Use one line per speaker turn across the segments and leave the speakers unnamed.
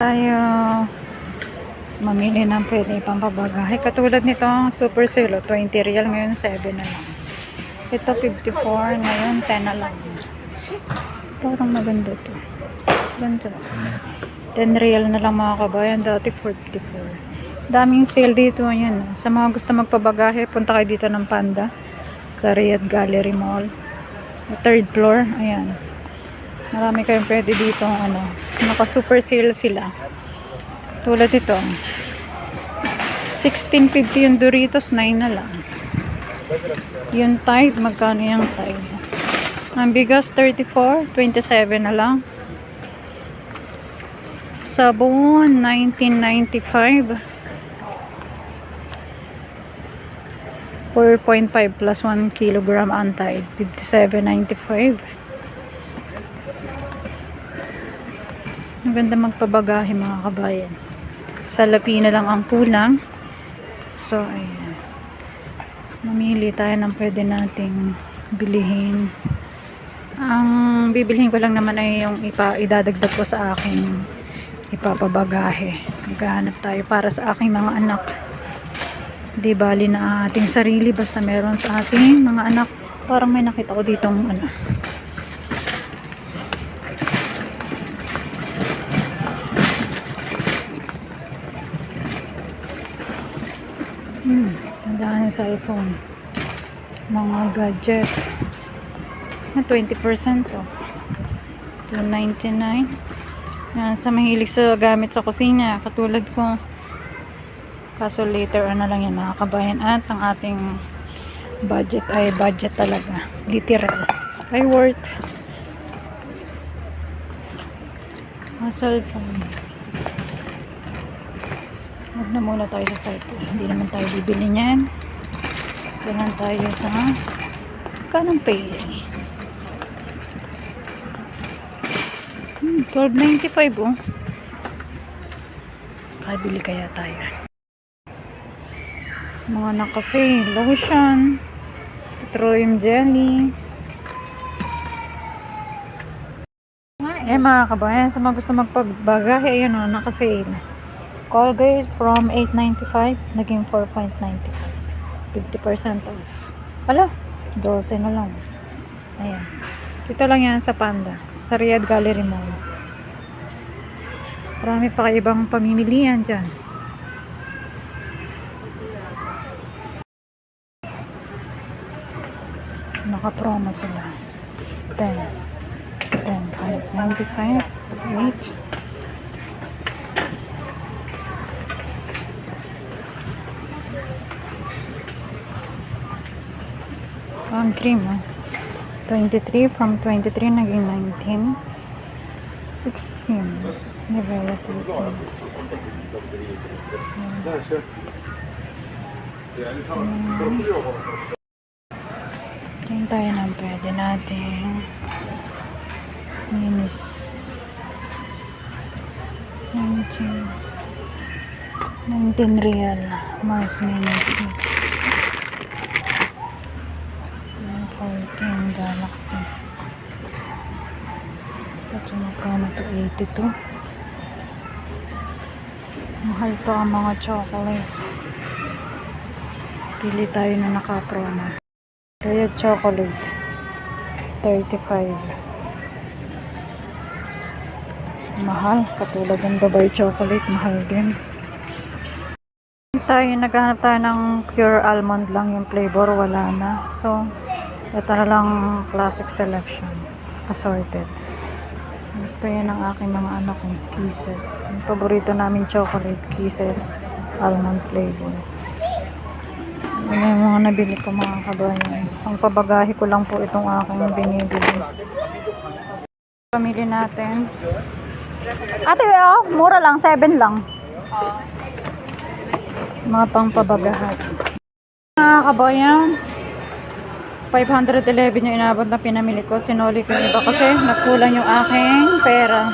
tayo mamili ng pwede pang pabagahe. Katulad nito, super sale, oh, 20 real, ngayon 7 na lang. Ito 54, ngayon 10 na lang. Parang maganda to. Ganda. 10 real na lang mga kabayan, dati 44. Daming sale dito, ayan. oh. Sa mga gusto magpabagahe, punta kayo dito ng Panda sa Riyadh Gallery Mall. Third floor, ayan. Marami kayong pwede dito, ano, naka super sale sila. Tulad ito. 16.50 yung Doritos, 9 na lang. Yung Tide, magkano yung Tide? Ang bigas, 34, 27 na lang. Sabon, 1995. 4.5 plus 1 kilogram Tide, 57.95. Maganda magpabagahe mga kabayan. Salapi na lang ang kulang. So, ayan. Mamili tayo ng pwede nating bilihin. Ang bibilihin ko lang naman ay yung ipa, idadagdag ko sa aking ipapabagahe. Maghahanap tayo para sa aking mga anak. Di bali na ating sarili basta meron sa ating mga anak. Parang may nakita ko ditong ano. Hmm, tandaan yung cellphone. Mga gadget. Na 20% to. 299. Yan, sa mahilig sa gamit sa kusina. Katulad ko. Kaso later ano lang yan mga kabayan. At ang ating budget ay budget talaga. Literal. Skyworth. Mga cellphone. Huwag na muna tayo sa cellphone. Hindi naman tayo bibili niyan. Kailan tayo sa kanang pay. Hmm, 12.95 oh. Kabili kaya tayo. Mga na kasi, lotion, petroleum jelly. Eh mga kabayan, sa mga gusto magpagbagahe, ayun o, nakasale. Colgate from 8.95 naging 4.95 50% off. Wala 12 na lang. Ayan. Dito lang yan sa Panda sa Riyadh Gallery Mall. Marami pa kayo ibang pamimilian dyan. Naka-promo sila. 10 10 95 wait Ang 3 months. 23 from 23 naging 19 16 divided 18 Tingin tayo ng pwede natin. Minus 19 19 real. Minus minus 6 14 Galaxy. Ito magkano to? 82. Mahal to ang mga chocolates. Pili tayo na naka-promo. Kaya chocolate. 35. Mahal. Katulad ng Dubai chocolate. Mahal din. Tayo, naghahanap tayo ng pure almond lang yung flavor. Wala na. So, ito na lang classic selection. Assorted. Gusto yan ng aking mga anak kong kisses. Yung paborito namin chocolate kisses. Almond flavor. Yan yung mga nabili ko mga kabayan. Ang pabagahe ko lang po itong aking binibili. Pamili natin. Ate, oh, mura lang. 7 lang. Mga pang pabagahan. Mga kabayan. 511 yung inabot na pinamili ko. Sinuli ko yung iba kasi nagkulang yung aking pera.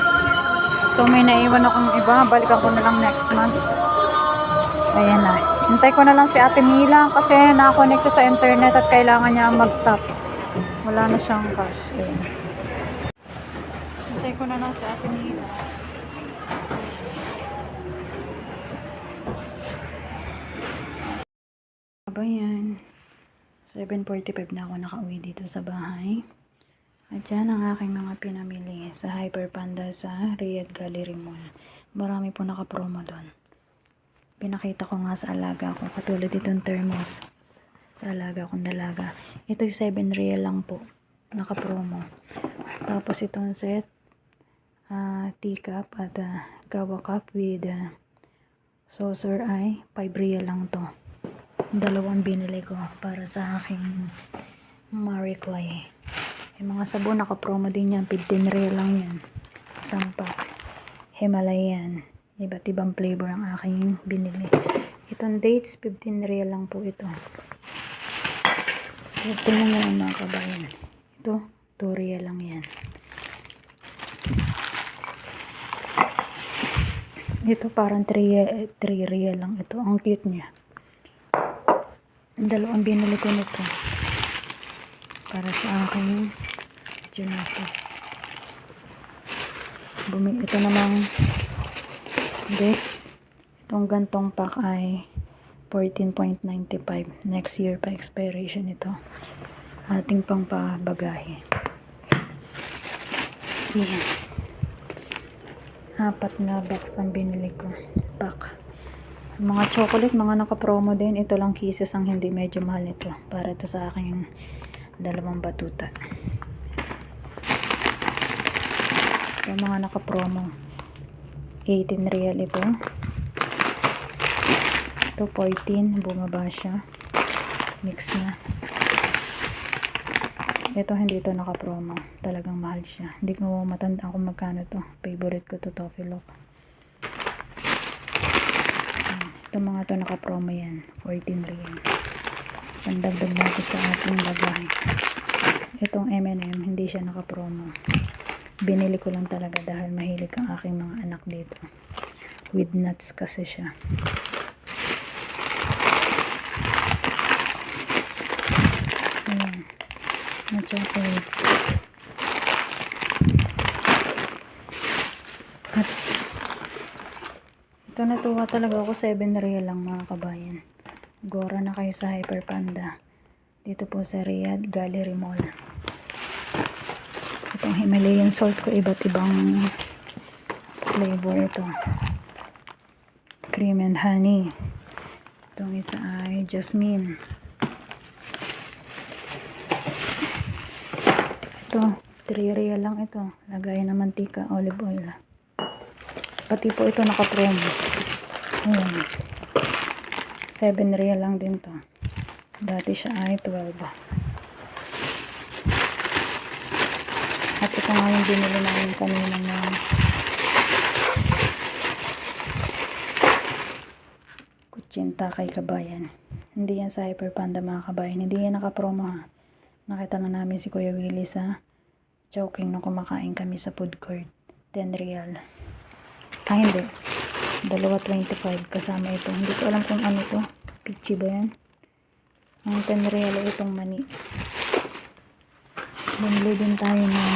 So may naiwan akong iba. Balikan ko na lang next month. Ayan na. Hintay ko na lang si Ate Mila kasi nakakonect siya sa internet at kailangan niya mag-tap. Wala na siyang cash. Ayan. Hintay ko na lang si Ate Mila. Ayan. 7.45 na ako nakauwi dito sa bahay. At yan ang aking mga pinamili sa Hyper Panda sa Riyadh Gallery Mall. Marami po nakapromo doon. Pinakita ko nga sa alaga ko, katulad itong thermos sa alaga kong dalaga. Ito yung 7 real lang po, nakapromo. Tapos itong set, ah, teacup at ah, gawa cup with ah, saucer ay 5 real lang to. Dalawang binili ko para sa aking Marie Clay. Yung mga sabon nakapromo din yan, 15 real lang yan. Isang pack. Himalayan. Iba't ibang flavor ang aking binili. Itong dates, 15 real lang po ito. Ito na nga mga kabayan. Ito, 2 real lang yan. Ito parang 3, 3 real lang ito. Ang cute niya. Ang dalawang binili ko nito. Para sa aking Junatis. Bumi ito namang this. Itong gantong pack ay 14.95. Next year pa expiration ito. Ating pang pabagahe. Yan. Apat na box ang binili ko. Pack. Mga chocolate, mga naka-promo din. Ito lang kisses ang hindi medyo mahal nito. Para ito sa akin yung dalawang batuta. Ito mga naka-promo. 18 real ito. Ito 14. Bumaba siya. Mix na. Ito hindi ito naka-promo. Talagang mahal siya. Hindi ko matandaan kung magkano to. Favorite ko to Toffee Lock. Ito mga to naka-promo yan. 14 real. Pandagdag natin sa ating bagay. Itong M&M, hindi siya naka-promo. Binili ko lang talaga dahil mahilig ang aking mga anak dito. With nuts kasi siya. Ayan. Na chocolates. Ito natuwa talaga ako 7 real lang mga kabayan. Gora na kayo sa Hyper Panda. Dito po sa Riyadh Gallery Mall. Itong Himalayan salt ko iba't ibang flavor ito. Cream and honey. Itong isa ay jasmine. Ito, 3 real lang ito. Lagayan ng mantika, olive oil. Pati po ito naka-promo. Ayan. 7 real lang din to. Dati siya ay 12. At ito nga yung binili namin kanina na kutsinta kay kabayan. Hindi yan sa Hyper Panda mga kabayan. Hindi yan naka-promo ha. Nakita nga namin si Kuya Willie sa Chowking nung kumakain kami sa food court. 10 real. Ah, hindi. Dalawa 25 kasama ito. Hindi ko alam kung ano to. Pichi ba yan? 10 real itong mani. Bumili din tayo ng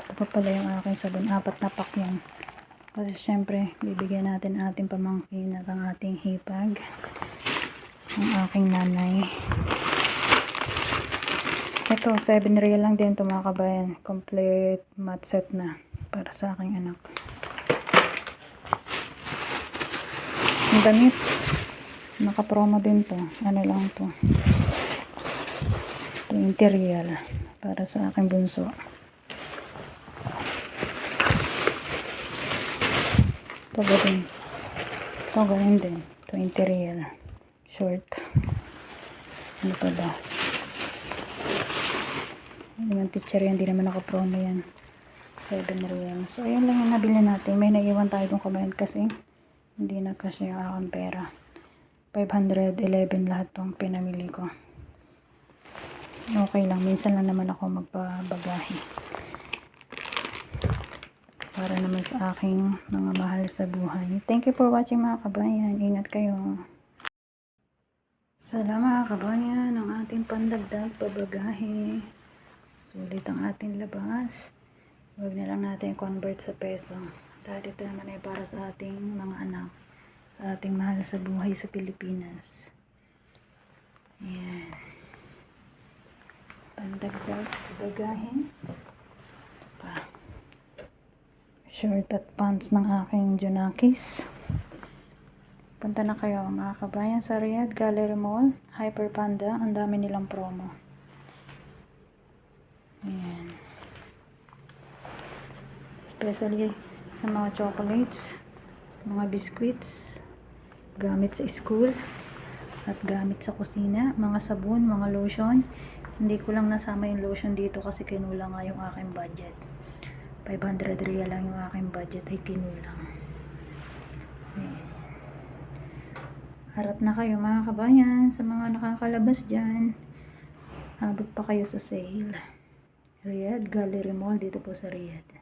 ito pa pala yung aking sabon. Apat na pack yan. Kasi syempre, bibigyan natin ating pamangkin at ang ating hipag. Ang aking nanay. Ito, 7 real lang din ito mga kabayan. Complete mat set na para sa aking anak. Ang damit. Naka-promo din to. Ano lang to. 20 real para sa aking bunso. Ito din? Ito ganun din. 20 real. Short. Ano pa ba? Yung teacher yan, hindi naman naka-promo yan. 7 real. So, ayun lang yung nabili natin. May naiwan tayo dong kabayan kasi hindi na kasi yung aking pera. 511 lahat tong pinamili ko. Okay lang. Minsan lang naman ako magpabagahe. Para naman sa aking mga mahal sa buhay. Thank you for watching mga kabayan. Ingat kayo. Salamat mga kabayan ang ating pandagdag pabagahe. Sulit ang ating labas. Huwag na lang natin convert sa peso. Dahil ito naman ay para sa ating mga anak. Sa ating mahal sa buhay sa Pilipinas. Ayan. Pandagdag, dagahin. Pa. Short at pants ng aking Junakis. Punta na kayo mga kabayan sa Riyadh Gallery Mall, Hyper Panda. Ang dami nilang promo. Ayan. Especially sa mga chocolates, mga biscuits, gamit sa school, at gamit sa kusina, mga sabon, mga lotion. Hindi ko lang nasama yung lotion dito kasi kinulang nga yung aking budget. 500 real lang yung aking budget ay kinulang. Ayan. Harap na kayo mga kabayan sa mga nakakalabas dyan. Abot pa kayo sa sale. Riyadh Gallery Mall dito po sa Riyadh.